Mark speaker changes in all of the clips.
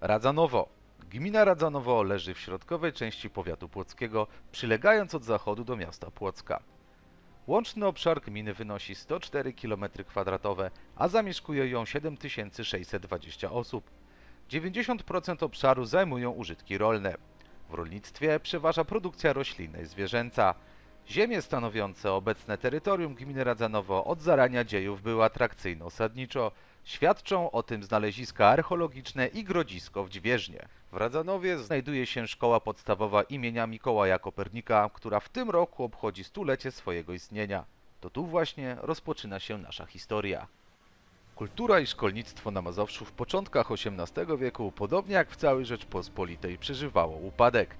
Speaker 1: Radzanowo. Gmina Radzanowo leży w środkowej części powiatu płockiego, przylegając od zachodu do miasta Płocka. Łączny obszar gminy wynosi 104 km2, a zamieszkuje ją 7620 osób. 90% obszaru zajmują użytki rolne. W rolnictwie przeważa produkcja roślinna i zwierzęca. Ziemie stanowiące obecne terytorium gminy Radzanowo od zarania dziejów były atrakcyjne osadniczo. Świadczą o tym znaleziska archeologiczne i grodzisko w Dźwieżnie. W Radzanowie znajduje się szkoła podstawowa imienia Mikołaja Kopernika, która w tym roku obchodzi stulecie swojego istnienia. To tu właśnie rozpoczyna się nasza historia. Kultura i szkolnictwo na Mazowszu w początkach XVIII wieku, podobnie jak w całej Rzeczpospolitej, przeżywało upadek.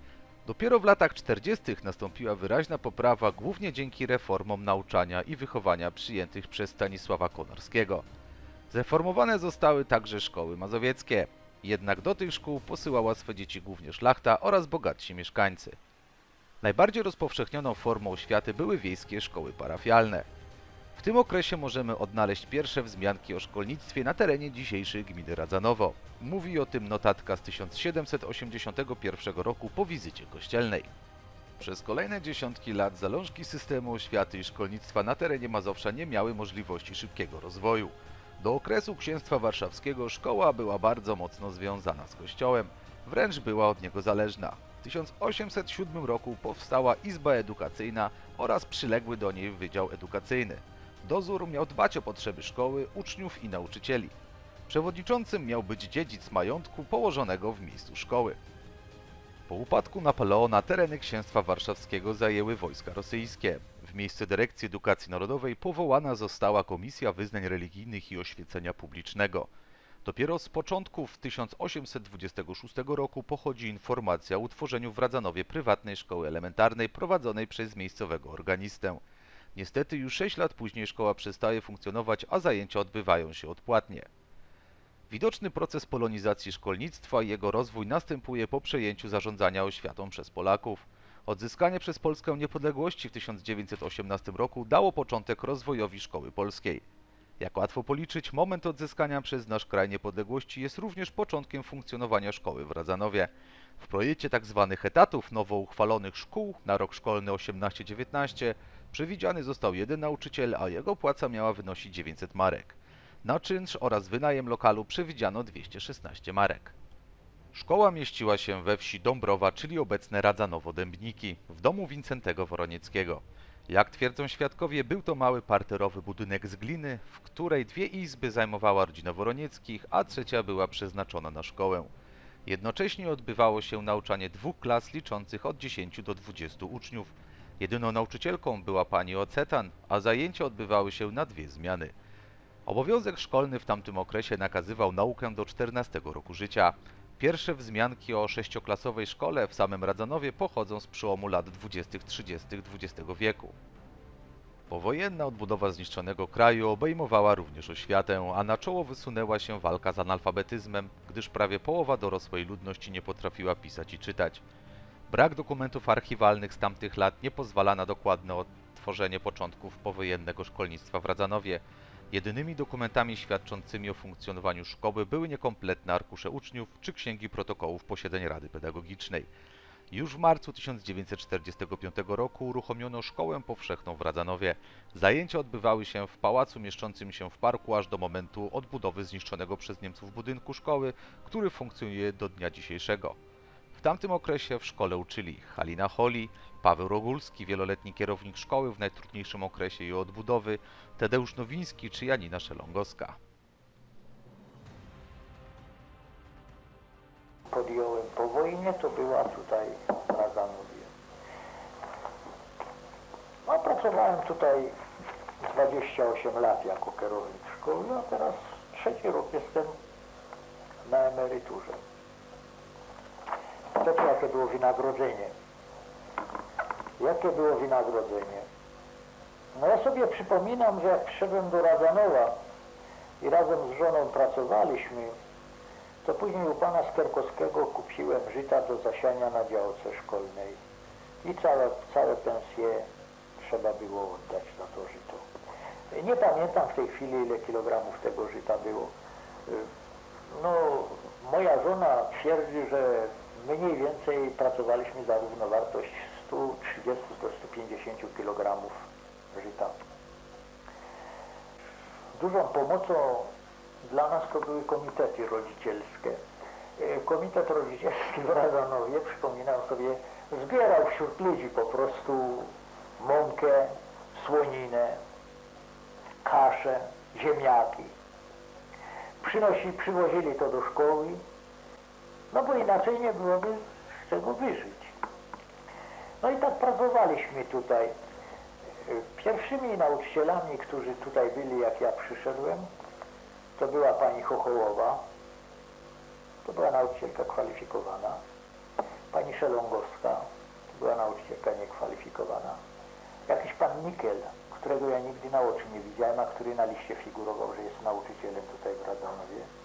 Speaker 1: Dopiero w latach 40. nastąpiła wyraźna poprawa, głównie dzięki reformom nauczania i wychowania przyjętych przez Stanisława Konarskiego. Zreformowane zostały także szkoły mazowieckie, jednak do tych szkół posyłała swe dzieci głównie szlachta oraz bogatsi mieszkańcy. Najbardziej rozpowszechnioną formą oświaty były wiejskie szkoły parafialne. W tym okresie możemy odnaleźć pierwsze wzmianki o szkolnictwie na terenie dzisiejszej gminy Radzanowo. Mówi o tym notatka z 1781 roku po wizycie kościelnej. Przez kolejne dziesiątki lat zalążki systemu oświaty i szkolnictwa na terenie Mazowsza nie miały możliwości szybkiego rozwoju. Do okresu księstwa warszawskiego szkoła była bardzo mocno związana z kościołem, wręcz była od niego zależna. W 1807 roku powstała Izba Edukacyjna oraz przyległy do niej Wydział Edukacyjny. Dozór miał dbać o potrzeby szkoły, uczniów i nauczycieli. Przewodniczącym miał być dziedzic majątku położonego w miejscu szkoły. Po upadku Napoleona tereny księstwa warszawskiego zajęły wojska rosyjskie. W miejsce Dyrekcji Edukacji Narodowej powołana została Komisja Wyznań Religijnych i Oświecenia Publicznego. Dopiero z początków 1826 roku pochodzi informacja o utworzeniu w Radzanowie prywatnej szkoły elementarnej prowadzonej przez miejscowego organistę. Niestety już 6 lat później szkoła przestaje funkcjonować, a zajęcia odbywają się odpłatnie. Widoczny proces polonizacji szkolnictwa i jego rozwój następuje po przejęciu zarządzania oświatą przez Polaków. Odzyskanie przez Polskę niepodległości w 1918 roku dało początek rozwojowi szkoły polskiej. Jak łatwo policzyć, moment odzyskania przez nasz kraj niepodległości jest również początkiem funkcjonowania szkoły w Radzanowie. W projekcie tzw. etatów nowo uchwalonych szkół na rok szkolny 18-19 przewidziany został jeden nauczyciel, a jego płaca miała wynosić 900 marek. Na czynsz oraz wynajem lokalu przewidziano 216 marek. Szkoła mieściła się we wsi Dąbrowa, czyli obecne Radzanowo-Dębniki, w domu Wincentego Woronieckiego. Jak twierdzą świadkowie, był to mały parterowy budynek z gliny, w której dwie izby zajmowała rodzina Woronieckich, a trzecia była przeznaczona na szkołę. Jednocześnie odbywało się nauczanie dwóch klas liczących od 10 do 20 uczniów. Jedyną nauczycielką była pani Ocetan, a zajęcia odbywały się na dwie zmiany. Obowiązek szkolny w tamtym okresie nakazywał naukę do 14 roku życia. Pierwsze wzmianki o sześcioklasowej szkole w samym Radzanowie pochodzą z przełomu lat 20-30 XX wieku. Powojenna odbudowa zniszczonego kraju obejmowała również oświatę, a na czoło wysunęła się walka z analfabetyzmem, gdyż prawie połowa dorosłej ludności nie potrafiła pisać i czytać. Brak dokumentów archiwalnych z tamtych lat nie pozwala na dokładne odtworzenie początków powojennego szkolnictwa w Radzanowie. Jedynymi dokumentami świadczącymi o funkcjonowaniu szkoły były niekompletne arkusze uczniów czy księgi protokołów posiedzeń Rady Pedagogicznej. Już w marcu 1945 roku uruchomiono szkołę powszechną w Radzanowie. Zajęcia odbywały się w pałacu mieszczącym się w parku aż do momentu odbudowy zniszczonego przez Niemców budynku szkoły, który funkcjonuje do dnia dzisiejszego. W tamtym okresie w szkole uczyli Halina Holi, Paweł Rogulski, wieloletni kierownik szkoły w najtrudniejszym okresie jej odbudowy, Tadeusz Nowiński czy Janina Szelongowska.
Speaker 2: podjąłem po wojnie, to była tutaj w Radzanowie. No, pracowałem tutaj 28 lat jako kierownik szkoły, a teraz trzeci rok jestem na emeryturze. Jakie było wynagrodzenie? Jakie było wynagrodzenie? No ja sobie przypominam, że jak przyszedłem do Radzanowa i razem z żoną pracowaliśmy, to później u pana Skierkowskiego kupiłem żyta do zasiania na działce szkolnej i całe, całe pensje trzeba było oddać za to żyto. Nie pamiętam w tej chwili ile kilogramów tego żyta było. No, moja żona twierdzi, że mniej więcej pracowaliśmy za równowartość 130-150 kg żyta. Dużą pomocą dla nas to były komitety rodzicielskie. E, Komitet rodzicielski w Radanowie, przypominam sobie, zbierał wśród ludzi po prostu mąkę, słoninę, kaszę, ziemniaki. Przynosi, przywozili to do szkoły, no bo inaczej nie byłoby z czego wyżyć. No i tak pracowaliśmy tutaj. Pierwszymi nauczycielami, którzy tutaj byli, jak ja przyszedłem, to była pani Chochołowa, to była nauczycielka kwalifikowana, pani Szelongowska, to była nauczycielka niekwalifikowana, jakiś pan Nikel, którego ja nigdy na oczy nie widziałem, a który na liście figurował, że jest nauczycielem tutaj w Radonowie.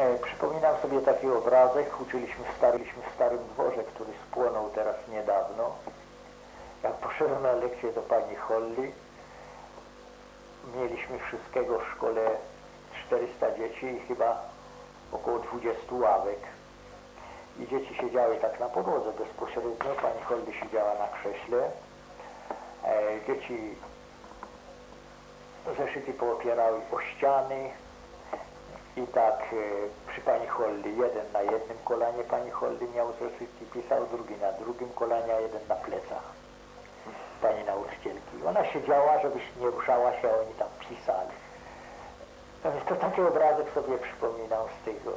Speaker 2: E, przypominam sobie taki obrazek, uczyliśmy w, starym, w Starym Dworze, który spłonął teraz niedawno. Jak poszedłem na lekcję do pani Holly, mieliśmy wszystkiego w szkole 400 dzieci i chyba około 20 ławek. I dzieci siedziały tak na podłodze bezpośrednio, pani Holly siedziała na krześle. E, dzieci zeszyty poopierały o ściany i tak e, przy pani Holly jeden na jednym kolanie pani Holly miał zeszyt i pisał, drugi na drugim kolanie, a jeden na plecach pani nauczycielki. Ona siedziała, żebyś nie ruszała się, a oni tam pisali. No więc to taki obrazek sobie przypominam z tego.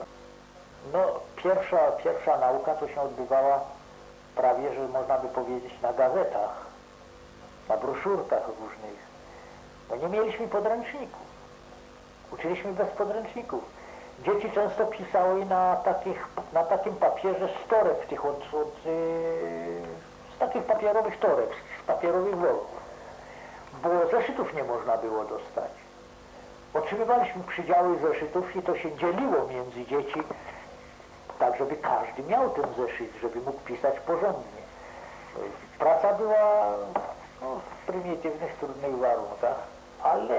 Speaker 2: No, pierwsza, pierwsza nauka to się odbywała prawie, że można by powiedzieć na gazetach, na broszurkach różnych. Bo nie mieliśmy podręczników. Uczyliśmy bez podręczników. Dzieci często pisały na, takich, na takim papierze z toreb, tych od, od, yy, z takich papierowych toreb, z papierowych worków. Bo zeszytów nie można było dostać. Otrzymywaliśmy przydziały zeszytów i to się dzieliło między dzieci, tak żeby każdy miał ten zeszyt, żeby mógł pisać porządnie. Praca była no, w prymitywnych, trudnych warunkach, ale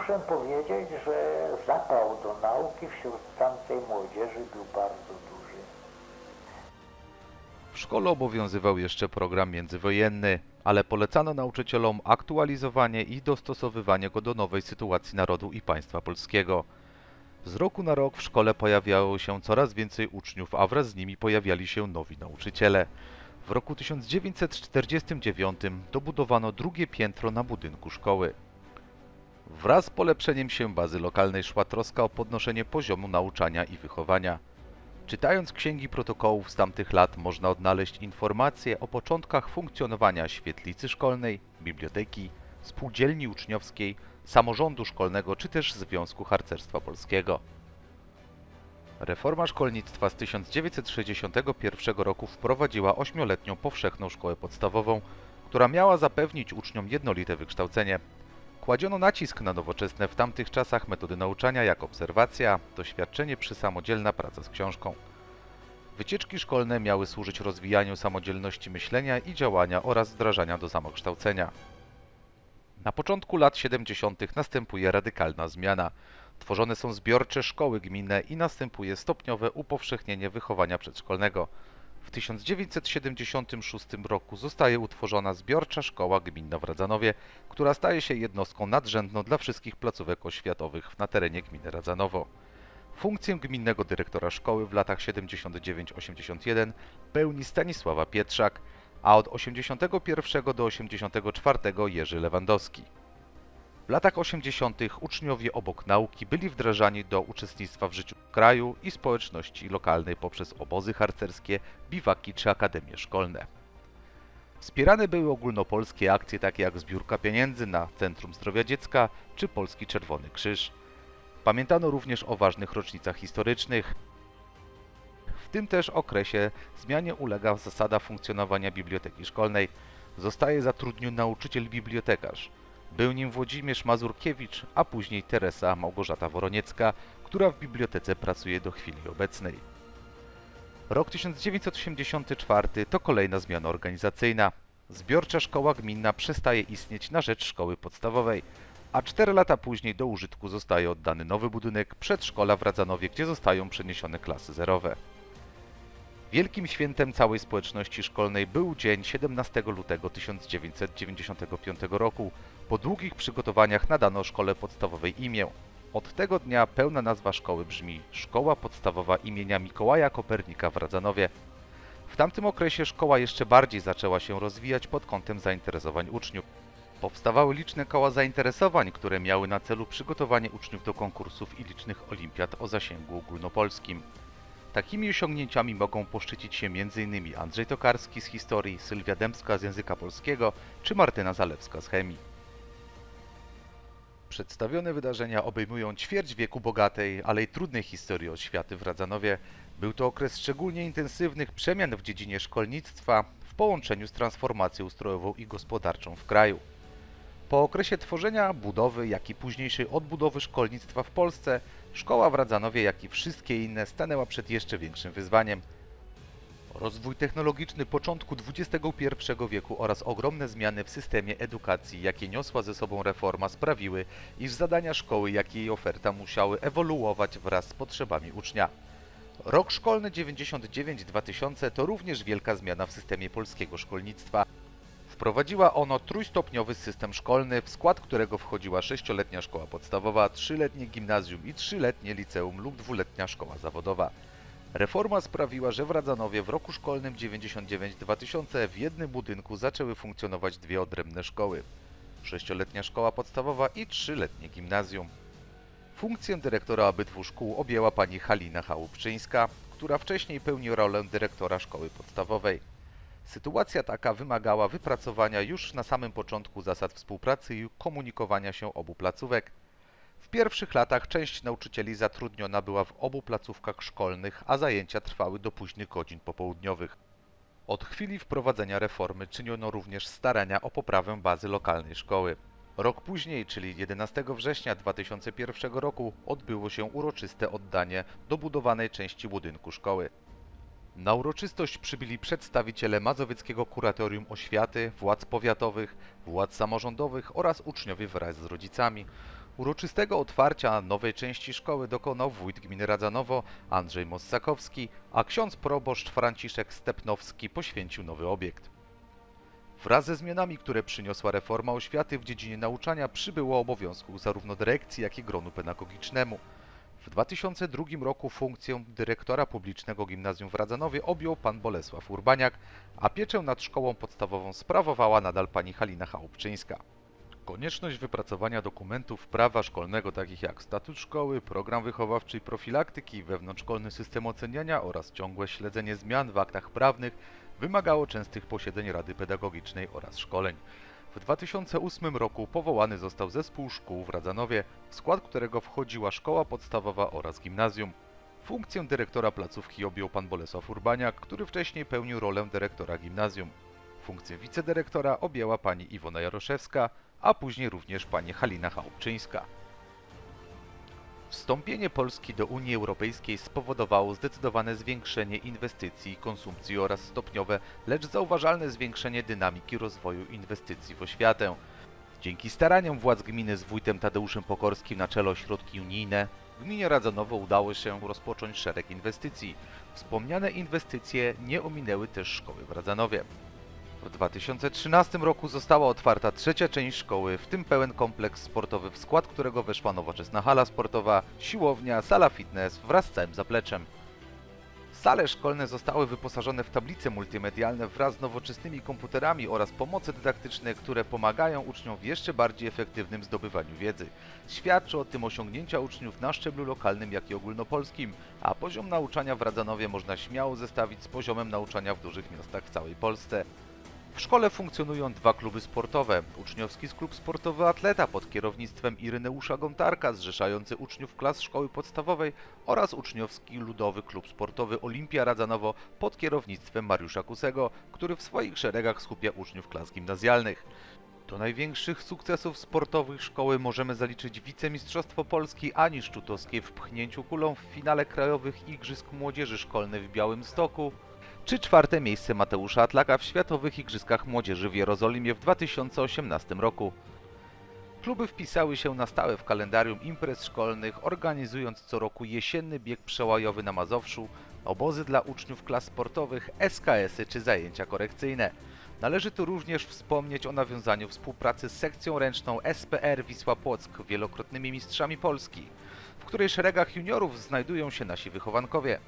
Speaker 2: muszę powiedzieć, że zapał do nauki wśród tamtej młodzieży był bardzo duży.
Speaker 1: W szkole obowiązywał jeszcze program międzywojenny, ale polecano nauczycielom aktualizowanie i dostosowywanie go do nowej sytuacji narodu i państwa polskiego. Z roku na rok w szkole pojawiało się coraz więcej uczniów, a wraz z nimi pojawiali się nowi nauczyciele. W roku 1949 dobudowano drugie piętro na budynku szkoły. Wraz z polepszeniem się bazy lokalnej szła troska o podnoszenie poziomu nauczania i wychowania. Czytając księgi protokołów z tamtych lat można odnaleźć informacje o początkach funkcjonowania świetlicy szkolnej, biblioteki, spółdzielni uczniowskiej, samorządu szkolnego czy też Związku Harcerstwa Polskiego. Reforma szkolnictwa z 1961 roku wprowadziła ośmioletnią powszechną szkołę podstawową, która miała zapewnić uczniom jednolite wykształcenie. Kładziono nacisk na nowoczesne w tamtych czasach metody nauczania jak obserwacja, doświadczenie przy samodzielna praca z książką. Wycieczki szkolne miały służyć rozwijaniu samodzielności myślenia i działania oraz wdrażania do samokształcenia. Na początku lat 70. następuje radykalna zmiana. Tworzone są zbiorcze szkoły gminne i następuje stopniowe upowszechnienie wychowania przedszkolnego. W 1976 roku zostaje utworzona zbiorcza szkoła gminna w Radzanowie, która staje się jednostką nadrzędną dla wszystkich placówek oświatowych na terenie gminy Radzanowo. Funkcję gminnego dyrektora szkoły w latach 79-81 pełni Stanisława Pietrzak, a od 81 do 84 Jerzy Lewandowski. W latach 80. uczniowie obok nauki byli wdrażani do uczestnictwa w życiu kraju i społeczności lokalnej poprzez obozy harcerskie, biwaki czy akademie szkolne. Wspierane były ogólnopolskie akcje takie jak zbiórka pieniędzy na Centrum Zdrowia Dziecka czy Polski Czerwony Krzyż. Pamiętano również o ważnych rocznicach historycznych. W tym też okresie zmianie ulega zasada funkcjonowania biblioteki szkolnej. Zostaje zatrudniony nauczyciel bibliotekarz. Był nim Włodzimierz Mazurkiewicz, a później Teresa Małgorzata Woroniecka, która w bibliotece pracuje do chwili obecnej. Rok 1984 to kolejna zmiana organizacyjna. Zbiorcza szkoła gminna przestaje istnieć na rzecz szkoły podstawowej. a 4 lata później do użytku zostaje oddany nowy budynek przedszkola w Radzanowie, gdzie zostają przeniesione klasy zerowe. Wielkim świętem całej społeczności szkolnej był dzień 17 lutego 1995 roku. Po długich przygotowaniach nadano szkole podstawowej imię. Od tego dnia pełna nazwa szkoły brzmi Szkoła Podstawowa imienia Mikołaja Kopernika w Radzanowie. W tamtym okresie szkoła jeszcze bardziej zaczęła się rozwijać pod kątem zainteresowań uczniów. Powstawały liczne koła zainteresowań, które miały na celu przygotowanie uczniów do konkursów i licznych olimpiad o zasięgu ogólnopolskim. Takimi osiągnięciami mogą poszczycić się m.in. Andrzej Tokarski z historii, Sylwia Dębska z języka polskiego czy Martyna Zalewska z chemii. Przedstawione wydarzenia obejmują ćwierć wieku bogatej, ale i trudnej historii oświaty w Radzanowie. Był to okres szczególnie intensywnych przemian w dziedzinie szkolnictwa w połączeniu z transformacją ustrojową i gospodarczą w kraju. Po okresie tworzenia, budowy, jak i późniejszej odbudowy szkolnictwa w Polsce, szkoła w Radzanowie, jak i wszystkie inne, stanęła przed jeszcze większym wyzwaniem. Rozwój technologiczny początku XXI wieku oraz ogromne zmiany w systemie edukacji, jakie niosła ze sobą reforma, sprawiły, iż zadania szkoły, jak i jej oferta musiały ewoluować wraz z potrzebami ucznia. Rok szkolny 99-2000 to również wielka zmiana w systemie polskiego szkolnictwa. Wprowadziła ono trójstopniowy system szkolny, w skład którego wchodziła sześcioletnia szkoła podstawowa, trzyletnie gimnazjum i trzyletnie liceum lub dwuletnia szkoła zawodowa. Reforma sprawiła, że w Radzanowie w roku szkolnym 99-2000 w jednym budynku zaczęły funkcjonować dwie odrębne szkoły. Sześcioletnia szkoła podstawowa i trzyletnie gimnazjum. Funkcję dyrektora obydwu szkół objęła pani Halina Chałupczyńska, która wcześniej pełni rolę dyrektora szkoły podstawowej. Sytuacja taka wymagała wypracowania już na samym początku zasad współpracy i komunikowania się obu placówek. W pierwszych latach część nauczycieli zatrudniona była w obu placówkach szkolnych, a zajęcia trwały do późnych godzin popołudniowych. Od chwili wprowadzenia reformy czyniono również starania o poprawę bazy lokalnej szkoły. Rok później, czyli 11 września 2001 roku, odbyło się uroczyste oddanie dobudowanej części budynku szkoły. Na uroczystość przybyli przedstawiciele Mazowieckiego Kuratorium Oświaty, władz powiatowych, władz samorządowych oraz uczniowie wraz z rodzicami. Uroczystego otwarcia nowej części szkoły dokonał wójt gminy Radzanowo Andrzej Mossakowski, a ksiądz proboszcz Franciszek Stepnowski poświęcił nowy obiekt. Wraz ze zmianami, które przyniosła reforma oświaty w dziedzinie nauczania, przybyło obowiązków zarówno dyrekcji, jak i gronu pedagogicznemu. W 2002 roku funkcję dyrektora publicznego gimnazjum w Radzanowie objął pan Bolesław Urbaniak, a pieczę nad szkołą podstawową sprawowała nadal pani Halina Chałupczyńska. Konieczność wypracowania dokumentów prawa szkolnego takich jak statut szkoły, program wychowawczy i profilaktyki, wewnątrzszkolny system oceniania oraz ciągłe śledzenie zmian w aktach prawnych wymagało częstych posiedzeń Rady Pedagogicznej oraz szkoleń. W 2008 roku powołany został zespół szkół w Radzanowie, w skład którego wchodziła szkoła podstawowa oraz gimnazjum. Funkcję dyrektora placówki objął pan Bolesław Urbaniak, który wcześniej pełnił rolę dyrektora gimnazjum. Funkcję wicedyrektora objęła pani Iwona Jaroszewska, a później również pani Halina Chałupczyńska. Wstąpienie Polski do Unii Europejskiej spowodowało zdecydowane zwiększenie inwestycji i konsumpcji oraz stopniowe, lecz zauważalne zwiększenie dynamiki rozwoju inwestycji w oświatę. Dzięki staraniom władz gminy z wójtem Tadeuszem Pokorskim na czele o środki unijne, gminie Radzanowo udało się rozpocząć szereg inwestycji. Wspomniane inwestycje nie ominęły też szkoły w Radzanowie. W 2013 roku została otwarta trzecia część szkoły, w tym pełen kompleks sportowy, w skład którego weszła nowoczesna hala sportowa, siłownia, sala fitness wraz z całym zapleczem. Sale szkolne zostały wyposażone w tablice multimedialne wraz z nowoczesnymi komputerami oraz pomoce dydaktyczne, które pomagają uczniom w jeszcze bardziej efektywnym zdobywaniu wiedzy. Świadczy o tym osiągnięcia uczniów na szczeblu lokalnym, jak i ogólnopolskim, a poziom nauczania w Radzanowie można śmiało zestawić z poziomem nauczania w dużych miastach w całej Polsce. W szkole funkcjonują dwa kluby sportowe. Uczniowski klub sportowy Atleta pod kierownictwem Ireneusza Gontarka, zrzeszający uczniów klas szkoły podstawowej oraz uczniowski ludowy klub sportowy Olimpia Radzanowo pod kierownictwem Mariusza Kusego, który w swoich szeregach skupia uczniów klas gimnazjalnych. Do największych sukcesów sportowych szkoły możemy zaliczyć wicemistrzostwo Polski Ani Szczutowskiej w pchnięciu kulą w finale krajowych Igrzysk Młodzieży Szkolnej w Białymstoku, czy czwarte miejsce Mateusza Atlaka w Światowych Igrzyskach Młodzieży w Jerozolimie w 2018 roku. Kluby wpisały się na stałe w kalendarium imprez szkolnych, organizując co roku jesienny bieg przełajowy na Mazowszu, obozy dla uczniów klas sportowych, SKS-y czy zajęcia korekcyjne. Należy tu również wspomnieć o nawiązaniu współpracy z sekcją ręczną SPR Wisła Płock, wielokrotnymi mistrzami Polski, w której szeregach juniorów znajdują się nasi wychowankowie.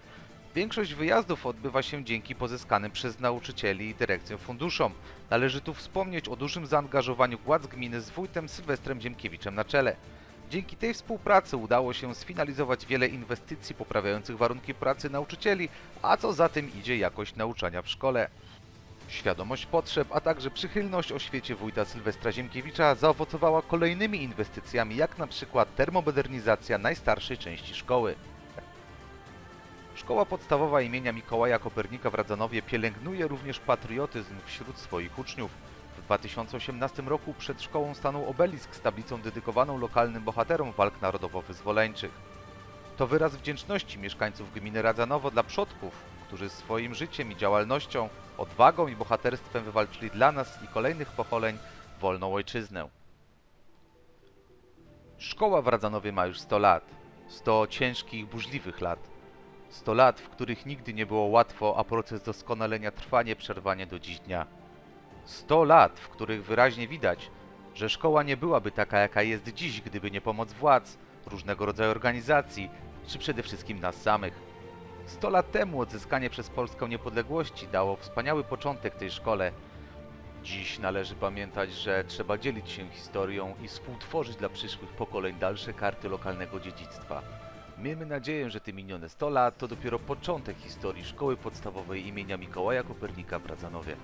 Speaker 1: Większość wyjazdów odbywa się dzięki pozyskanym przez nauczycieli i dyrekcję funduszom. Należy tu wspomnieć o dużym zaangażowaniu władz gminy z wójtem Sylwestrem Ziemkiewiczem na czele. Dzięki tej współpracy udało się sfinalizować wiele inwestycji poprawiających warunki pracy nauczycieli, a co za tym idzie jakość nauczania w szkole. Świadomość potrzeb, a także przychylność oświecie wójta Sylwestra Ziemkiewicza zaowocowała kolejnymi inwestycjami, jak na przykład termomodernizacja najstarszej części szkoły. Szkoła podstawowa imienia Mikołaja Kopernika w Radzanowie pielęgnuje również patriotyzm wśród swoich uczniów. W 2018 roku przed szkołą stanął obelisk z tablicą dedykowaną lokalnym bohaterom walk narodowo-wyzwoleńczych. To wyraz wdzięczności mieszkańców gminy Radzanowo dla przodków, którzy swoim życiem i działalnością, odwagą i bohaterstwem wywalczyli dla nas i kolejnych pokoleń wolną ojczyznę. Szkoła w Radzanowie ma już 100 lat. 100 ciężkich, burzliwych lat. 100 lat, w których nigdy nie było łatwo, a proces doskonalenia trwa nieprzerwanie do dziś dnia. 100 lat, w których wyraźnie widać, że szkoła nie byłaby taka, jaka jest dziś, gdyby nie pomoc władz, różnego rodzaju organizacji, czy przede wszystkim nas samych. 100 lat temu odzyskanie przez Polskę niepodległości dało wspaniały początek tej szkole. Dziś należy pamiętać, że trzeba dzielić się historią i współtworzyć dla przyszłych pokoleń dalsze karty lokalnego dziedzictwa. Miejmy nadzieję, że te minione 100 lat to dopiero początek historii szkoły podstawowej imienia Mikołaja Kopernika w Radzanowie.